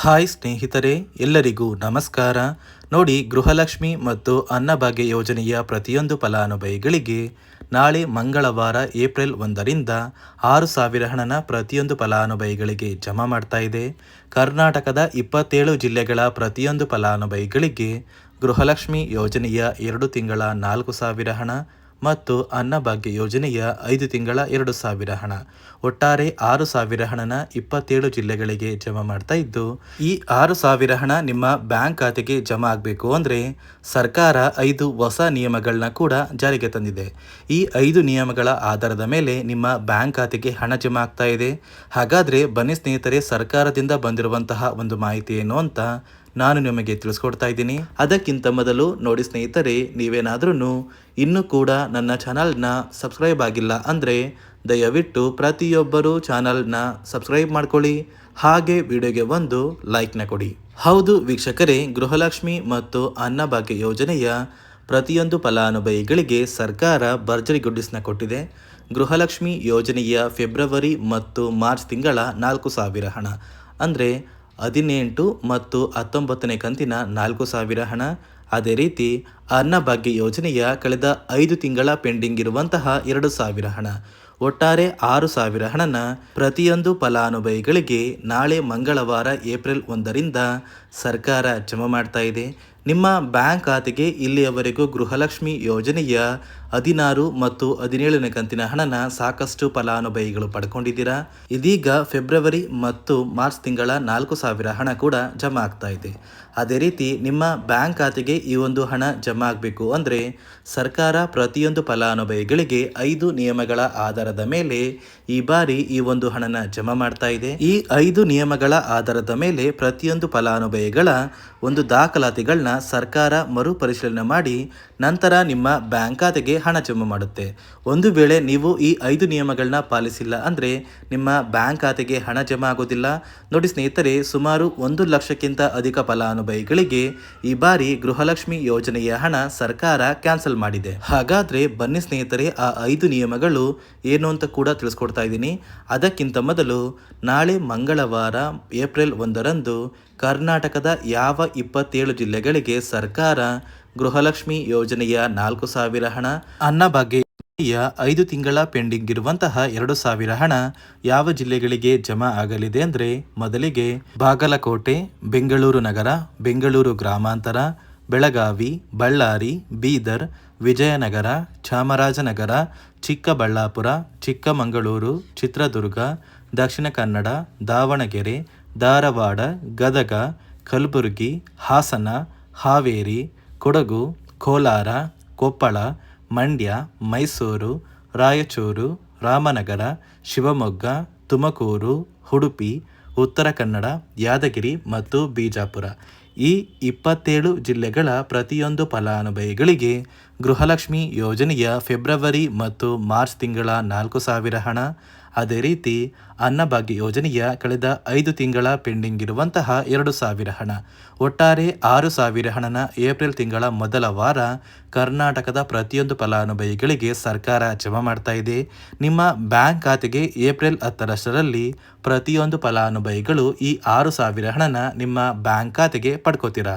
Hi ಸ್ನೇಹಿತರೆ, ಎಲ್ಲರಿಗೂ ನಮಸ್ಕಾರ. ನೋಡಿ, ಗೃಹಲಕ್ಷ್ಮಿ ಮತ್ತು ಅನ್ನಭಾಗ್ಯ ಯೋಜನೆಯ ಪ್ರತಿಯೊಂದು ಫಲಾನುಭವಿಗಳಿಗೆ ನಾಳೆ ಮಂಗಳವಾರ ಏಪ್ರಿಲ್ ಒಂದರಿಂದ ಆರು ಸಾವಿರ ಹಣನ ಪ್ರತಿಯೊಂದು ಫಲಾನುಭವಿಗಳಿಗೆ ಜಮಾ ಮಾಡ್ತಾ ಇದೆ. ಕರ್ನಾಟಕದ ಇಪ್ಪತ್ತೇಳು ಜಿಲ್ಲೆಗಳ ಪ್ರತಿಯೊಂದು ಫಲಾನುಭವಿಗಳಿಗೆ ಗೃಹಲಕ್ಷ್ಮಿ ಯೋಜನೆಯ ಎರಡು ತಿಂಗಳ ನಾಲ್ಕು ಸಾವಿರ ಹಣ ಮತ್ತು ಅನ್ನಭಾಗ್ಯ ಯೋಜನೆಯ ಐದು ತಿಂಗಳ ಎರಡು ಸಾವಿರ ಹಣ. ಒಟ್ಟಾರೆ ಆರು ಸಾವಿರ ಹಣನ ಇಪ್ಪತ್ತೇಳು ಜಿಲ್ಲೆಗಳಿಗೆ ಜಮಾ ಮಾಡ್ತಾ ಇದ್ದು, ಈ ಆರು ಸಾವಿರ ಹಣ ನಿಮ್ಮ ಬ್ಯಾಂಕ್ ಖಾತೆಗೆ ಜಮಾ ಆಗಬೇಕು ಅಂದರೆ ಸರ್ಕಾರ ಐದು ಹೊಸ ನಿಯಮಗಳನ್ನ ಕೂಡ ಜಾರಿಗೆ ತಂದಿದೆ. ಈ ಐದು ನಿಯಮಗಳ ಆಧಾರದ ಮೇಲೆ ನಿಮ್ಮ ಬ್ಯಾಂಕ್ ಖಾತೆಗೆ ಹಣ ಜಮಾ ಆಗ್ತಾ ಇದೆ. ಹಾಗಾದರೆ ಬನ್ನಿ ಸ್ನೇಹಿತರೆ, ಸರ್ಕಾರದಿಂದ ಬಂದಿರುವಂತಹ ಒಂದು ಮಾಹಿತಿ ಏನು ಅಂತ ನಾನು ನಿಮಗೆ ತಿಳಿಸ್ಕೊಡ್ತಾ ಇದ್ದೀನಿ. ಅದಕ್ಕಿಂತ ಮೊದಲು ನೋಡಿ ಸ್ನೇಹಿತರೆ ನೀವೇನಾದ್ರೂ ಇನ್ನೂ ಕೂಡ ನನ್ನ ಚಾನಲ್ನ ಸಬ್ಸ್ಕ್ರೈಬ್ ಆಗಿಲ್ಲ ಅಂದರೆ ದಯವಿಟ್ಟು ಪ್ರತಿಯೊಬ್ಬರು ಚಾನಲ್ನ ಸಬ್ಸ್ಕ್ರೈಬ್ ಮಾಡ್ಕೊಳ್ಳಿ. ಹಾಗೆ ವಿಡಿಯೋಗೆ ಒಂದು ಲೈಕ್ನ ಕೊಡಿ. ಹೌದು ವೀಕ್ಷಕರೇ, ಗೃಹಲಕ್ಷ್ಮಿ ಮತ್ತು ಅನ್ನಭಾಗ್ಯ ಯೋಜನೆಯ ಪ್ರತಿಯೊಂದು ಫಲಾನುಭವಿಗಳಿಗೆ ಸರ್ಕಾರ ಭರ್ಜರಿ ಗುಡ್ಡಿಸ್ನ ಕೊಟ್ಟಿದೆ. ಗೃಹಲಕ್ಷ್ಮಿ ಯೋಜನೆಯ ಫೆಬ್ರವರಿ ಮತ್ತು ಮಾರ್ಚ್ ತಿಂಗಳ ನಾಲ್ಕು ಸಾವಿರ ಹಣ. ಅಂದರೆ ಹದಿನೆಂಟು ಮತ್ತು ಹತ್ತೊಂಬತ್ತನೇ ಕಂತಿನ ನಾಲ್ಕು ಸಾವಿರ ಹಣ. ಅದೇ ರೀತಿ ಅನ್ನಭಾಗ್ಯ ಯೋಜನೆಯ ಕಳೆದ ಐದು ತಿಂಗಳ ಪೆಂಡಿಂಗ್ ಇರುವಂತಹ ಎರಡು ಸಾವಿರ ಹಣ. ಒಟ್ಟಾರೆ ಆರು ಸಾವಿರ ಹಣನ ಪ್ರತಿಯೊಂದು ಫಲಾನುಭವಿಗಳಿಗೆ ನಾಳೆ ಮಂಗಳವಾರ ಏಪ್ರಿಲ್ ಒಂದರಿಂದ ಸರ್ಕಾರ ಜಮಾ ಮಾಡ್ತಾ ಇದೆ. ನಿಮ್ಮ ಬ್ಯಾಂಕ್ ಖಾತೆಗೆ ಇಲ್ಲಿಯವರೆಗೂ ಗೃಹಲಕ್ಷ್ಮಿ ಯೋಜನೆಯ ಹದಿನಾರು ಮತ್ತು ಹದಿನೇಳನೇ ಕಂತಿನ ಹಣನ ಸಾಕಷ್ಟು ಫಲಾನುಭವಿಗಳು ಪಡ್ಕೊಂಡಿದ್ದೀರಾ? ಇದೀಗ ಫೆಬ್ರವರಿ ಮತ್ತು ಮಾರ್ಚ್ ತಿಂಗಳ ನಾಲ್ಕು ಸಾವಿರ ಹಣ ಕೂಡ ಜಮಾ ಆಗ್ತಾ ಇದೆ. ಅದೇ ರೀತಿ ನಿಮ್ಮ ಬ್ಯಾಂಕ್ ಖಾತೆಗೆ ಈ ಒಂದು ಹಣ ಜಮಾ ಆಗಬೇಕು ಅಂದರೆ ಸರ್ಕಾರ ಪ್ರತಿಯೊಂದು ಫಲಾನುಭವಿಗಳಿಗೆ ಐದು ನಿಯಮಗಳ ಆಧಾರದ ಮೇಲೆ ಈ ಬಾರಿ ಈ ಒಂದು ಹಣನ ಜಮಾ ಮಾಡ್ತಾ ಇದೆ. ಈ ಐದು ನಿಯಮಗಳ ಆಧಾರದ ಮೇಲೆ ಪ್ರತಿಯೊಂದು ಫಲಾನುಭವಿಗಳ ಒಂದು ದಾಖಲಾತಿಗಳನ್ನ ಸರ್ಕಾರ ಮರುಪರಿಶೀಲನೆ ಮಾಡಿ ನಂತರ ನಿಮ್ಮ ಬ್ಯಾಂಕ್ ಖಾತೆಗೆ ಹಣ ಜಮಾ ಮಾಡುತ್ತೆ. ಒಂದು ವೇಳೆ ನೀವು ಈ ಐದು ನಿಯಮಗಳನ್ನ ಪಾಲಿಸಿಲ್ಲ ಅಂದರೆ ನಿಮ್ಮ ಬ್ಯಾಂಕ್ ಖಾತೆಗೆ ಹಣ ಜಮಾ ಆಗೋದಿಲ್ಲ. ನೋಡಿ ಸ್ನೇಹಿತರೆ, ಸುಮಾರು ಒಂದು ಲಕ್ಷಕ್ಕಿಂತ ಅಧಿಕ ಫಲಾನುಭವಿಗಳಿಗೆ ಈ ಬಾರಿ ಗೃಹಲಕ್ಷ್ಮಿ ಯೋಜನೆಯ ಹಣ ಸರ್ಕಾರ ಕ್ಯಾನ್ಸಲ್ ಮಾಡಿದೆ. ಹಾಗಾದರೆ ಬನ್ನಿ ಸ್ನೇಹಿತರೆ, ಆ ಐದು ನಿಯಮಗಳು ಏನು ಅಂತ ಕೂಡ ತಿಳಿಸ್ಕೊಡ್ತಾ ಇದ್ದೀನಿ. ಅದಕ್ಕಿಂತ ಮೊದಲು ನಾಳೆ ಮಂಗಳವಾರ ಏಪ್ರಿಲ್ ಒಂದರಂದು ಕರ್ನಾಟಕದ ಯಾವ ಇಪ್ಪತ್ತೇಳು ಜಿಲ್ಲೆಗಳಿಗೆ ಸರ್ಕಾರ ಗೃಹಲಕ್ಷ್ಮಿ ಯೋಜನೆಯ ನಾಲ್ಕು ಸಾವಿರ ಹಣ ಅನ್ನಭಾಗ್ಯ ಐದು ತಿಂಗಳ ಪೆಂಡಿಂಗ್ ಇರುವಂತಹ ಎರಡು ಸಾವಿರ ಹಣ ಯಾವ ಜಿಲ್ಲೆಗಳಿಗೆ ಜಮಾ ಆಗಲಿದೆ ಅಂದರೆ ಮೊದಲಿಗೆ ಬಾಗಲಕೋಟೆ, ಬೆಂಗಳೂರು ನಗರ, ಬೆಂಗಳೂರು ಗ್ರಾಮಾಂತರ, ಬೆಳಗಾವಿ, ಬಳ್ಳಾರಿ, ಬೀದರ್, ವಿಜಯನಗರ, ಚಾಮರಾಜನಗರ, ಚಿಕ್ಕಬಳ್ಳಾಪುರ, ಚಿಕ್ಕಮಗಳೂರು, ಚಿತ್ರದುರ್ಗ, ದಕ್ಷಿಣ ಕನ್ನಡ, ದಾವಣಗೆರೆ, ಧಾರವಾಡ, ಗದಗ, ಕಲಬುರಗಿ, ಹಾಸನ ಹಾವೇರಿ, ಕೊಡಗು, ಕೋಲಾರ, ಕೊಪ್ಪಳ, ಮಂಡ್ಯ, ಮೈಸೂರು, ರಾಯಚೂರು, ರಾಮನಗರ, ಶಿವಮೊಗ್ಗ, ತುಮಕೂರು, ಉಡುಪಿ, ಉತ್ತರ ಕನ್ನಡ, ಯಾದಗಿರಿ ಮತ್ತು ಬಿಜಾಪುರ. ಈ ಇಪ್ಪತ್ತೇಳು ಜಿಲ್ಲೆಗಳ ಪ್ರತಿಯೊಂದು ಫಲಾನುಭವಿಗಳಿಗೆ ಗೃಹಲಕ್ಷ್ಮಿ ಯೋಜನೆಯ ಫೆಬ್ರವರಿ ಮತ್ತು ಮಾರ್ಚ್ ತಿಂಗಳ ನಾಲ್ಕು ಸಾವಿರ ಹಣ ಅದೇ ರೀತಿ ಅನ್ನಭಾಗ್ಯ ಯೋಜನೆಯ ಕಳೆದ ಐದು ತಿಂಗಳ ಪೆಂಡಿಂಗ್ ಇರುವಂತಹ ಎರಡು ಸಾವಿರ ಹಣ. ಒಟ್ಟಾರೆ ಆರು ಸಾವಿರ ಹಣನ ಏಪ್ರಿಲ್ ತಿಂಗಳ ಮೊದಲ ವಾರ ಕರ್ನಾಟಕದ ಪ್ರತಿಯೊಂದು ಫಲಾನುಭವಿಗಳಿಗೆ ಸರ್ಕಾರ ಜಮಾ ಮಾಡ್ತಾ ಇದೆ. ನಿಮ್ಮ ಬ್ಯಾಂಕ್ ಖಾತೆಗೆ ಏಪ್ರಿಲ್ ಹತ್ತರಷ್ಟರಲ್ಲಿ ಪ್ರತಿಯೊಂದು ಫಲಾನುಭವಿಗಳು ಈ ಆರು ಸಾವಿರ ಹಣನ ನಿಮ್ಮ ಬ್ಯಾಂಕ್ ಖಾತೆಗೆ ಪಡ್ಕೋತೀರಾ?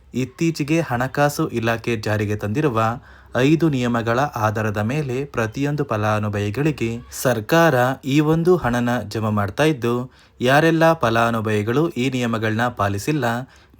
ಇತ್ತೀಚೆಗೆ ಹಣಕಾಸು ಇಲಾಖೆ ಜಾರಿಗೆ ತಂದಿರುವ ಐದು ನಿಯಮಗಳ ಆಧಾರದ ಮೇಲೆ ಪ್ರತಿಯೊಂದು ಫಲಾನುಭವಿಗಳಿಗೆ ಸರ್ಕಾರ ಈ ಒಂದು ಹಣನ ಜಮಾ ಮಾಡ್ತಾ ಇದ್ದು, ಯಾರೆಲ್ಲ ಫಲಾನುಭವಿಗಳು ಈ ನಿಯಮಗಳನ್ನ ಪಾಲಿಸಿಲ್ಲ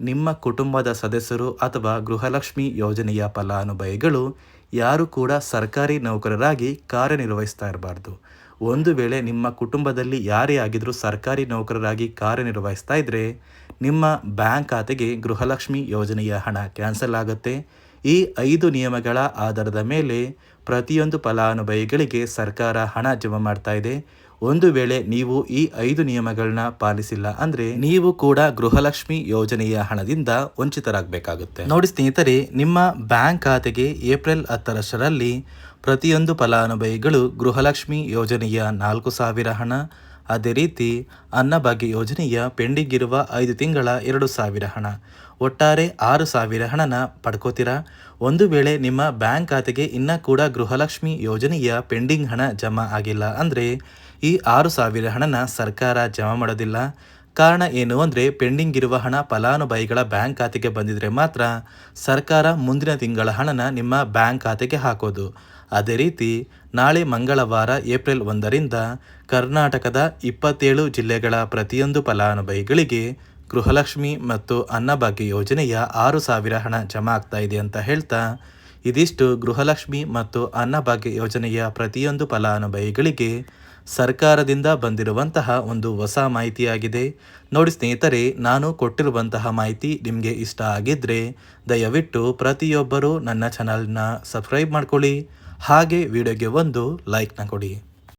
ನಿಮ್ಮ ಕುಟುಂಬದ ಸದಸ್ಯರು ಅಥವಾ ಗೃಹಲಕ್ಷ್ಮಿ ಯೋಜನೆಯ ಫಲಾನುಭವಿಗಳು ಯಾರು ಕೂಡ ಸರ್ಕಾರಿ ನೌಕರರಾಗಿ ಕಾರ್ಯನಿರ್ವಹಿಸ್ತಾ ಇರಬಾರ್ದು. ಒಂದು ವೇಳೆ ನಿಮ್ಮ ಕುಟುಂಬದಲ್ಲಿ ಯಾರೇ ಆಗಿದ್ದರೂ ಸರ್ಕಾರಿ ನೌಕರರಾಗಿ ಕಾರ್ಯನಿರ್ವಹಿಸ್ತಾ ಇದ್ದರೆ ನಿಮ್ಮ ಬ್ಯಾಂಕ್ ಖಾತೆಗೆ ಗೃಹಲಕ್ಷ್ಮಿ ಯೋಜನೆಯ ಹಣ ಕ್ಯಾನ್ಸಲ್ ಆಗುತ್ತೆ. ಈ ಐದು ನಿಯಮಗಳ ಆಧಾರದ ಮೇಲೆ ಪ್ರತಿಯೊಂದು ಫಲಾನುಭವಿಗಳಿಗೆ ಸರ್ಕಾರ ಹಣ ಜಮಾ ಮಾಡ್ತಾ ಇದೆ. ಒಂದು ವೇಳೆ ನೀವು ಈ ಐದು ನಿಯಮಗಳನ್ನ ಪಾಲಿಸಿಲ್ಲ ಅಂದ್ರೆ ನೀವು ಕೂಡ ಗೃಹಲಕ್ಷ್ಮಿ ಯೋಜನೆಯ ಹಣದಿಂದ ವಂಚಿತರಾಗಬೇಕಾಗುತ್ತೆ. ನೋಡಿ ಸ್ನೇಹಿತರೆ, ನಿಮ್ಮ ಬ್ಯಾಂಕ್ ಖಾತೆಗೆ ಏಪ್ರಿಲ್ ಹತ್ತರಷ್ಟರಲ್ಲಿ ಪ್ರತಿಯೊಂದು ಫಲಾನುಭವಿಗಳು ಗೃಹಲಕ್ಷ್ಮಿ ಯೋಜನೆಯ ನಾಲ್ಕು ಸಾವಿರ ಹಣ, ಅದೇ ರೀತಿ ಅನ್ನಭಾಗ್ಯ ಯೋಜನೆಯ ಪೆಂಡಿಂಗ್ ಇರುವ ಐದು ತಿಂಗಳ ಎರಡು ಸಾವಿರ ಹಣ, ಒಟ್ಟಾರೆ ಆರು ಸಾವಿರ ಹಣನ ಪಡ್ಕೋತೀರಾ? ಒಂದು ವೇಳೆ ನಿಮ್ಮ ಬ್ಯಾಂಕ್ ಖಾತೆಗೆ ಇನ್ನೂ ಕೂಡ ಗೃಹಲಕ್ಷ್ಮಿ ಯೋಜನೆಯ ಪೆಂಡಿಂಗ್ ಹಣ ಜಮಾ ಆಗಿಲ್ಲ ಅಂದರೆ ಈ ಆರು ಸಾವಿರ ಹಣನ ಸರ್ಕಾರ ಜಮಾ ಮಾಡೋದಿಲ್ಲ. ಕಾರಣ ಏನು ಅಂದರೆ ಪೆಂಡಿಂಗ್ ಇರುವ ಹಣ ಫಲಾನುಭವಿಗಳ ಬ್ಯಾಂಕ್ ಖಾತೆಗೆ ಬಂದಿದ್ರೆ ಮಾತ್ರ ಸರ್ಕಾರ ಮುಂದಿನ ತಿಂಗಳ ಹಣನ ನಿಮ್ಮ ಬ್ಯಾಂಕ್ ಖಾತೆಗೆ ಹಾಕೋದು. ಅದೇ ರೀತಿ ನಾಳೆ ಮಂಗಳವಾರ ಏಪ್ರಿಲ್ ಒಂದರಿಂದ ಕರ್ನಾಟಕದ ಇಪ್ಪತ್ತೇಳು ಜಿಲ್ಲೆಗಳ ಪ್ರತಿಯೊಂದು ಫಲಾನುಭವಿಗಳಿಗೆ ಗೃಹಲಕ್ಷ್ಮಿ ಮತ್ತು ಅನ್ನಭಾಗ್ಯ ಯೋಜನೆಯ ಆರು ಸಾವಿರ ಹಣ ಜಮಾ ಆಗ್ತಾ ಇದೆ ಅಂತ ಹೇಳ್ತಾ, ಇದಿಷ್ಟು ಗೃಹಲಕ್ಷ್ಮಿ ಮತ್ತು ಅನ್ನಭಾಗ್ಯ ಯೋಜನೆಯ ಪ್ರತಿಯೊಂದು ಫಲಾನುಭವಿಗಳಿಗೆ ಸರ್ಕಾರದಿಂದ ಬಂದಿರುವಂತಹ ಒಂದು ಹೊಸ ಮಾಹಿತಿಯಾಗಿದೆ. ನೋಡಿ ಸ್ನೇಹಿತರೆ, ನಾನು ಕೊಟ್ಟಿರುವಂತಹ ಮಾಹಿತಿ ನಿಮಗೆ ಇಷ್ಟ ಆಗಿದ್ದರೆ ದಯವಿಟ್ಟು ಪ್ರತಿಯೊಬ್ಬರೂ ನನ್ನ ಚಾನಲ್ನ ಸಬ್ಸ್ಕ್ರೈಬ್ ಮಾಡ್ಕೊಳ್ಳಿ. ಹಾಗೆ ವಿಡಿಯೋಗೆ ಒಂದು ಲೈಕ್ನ ಕೊಡಿ.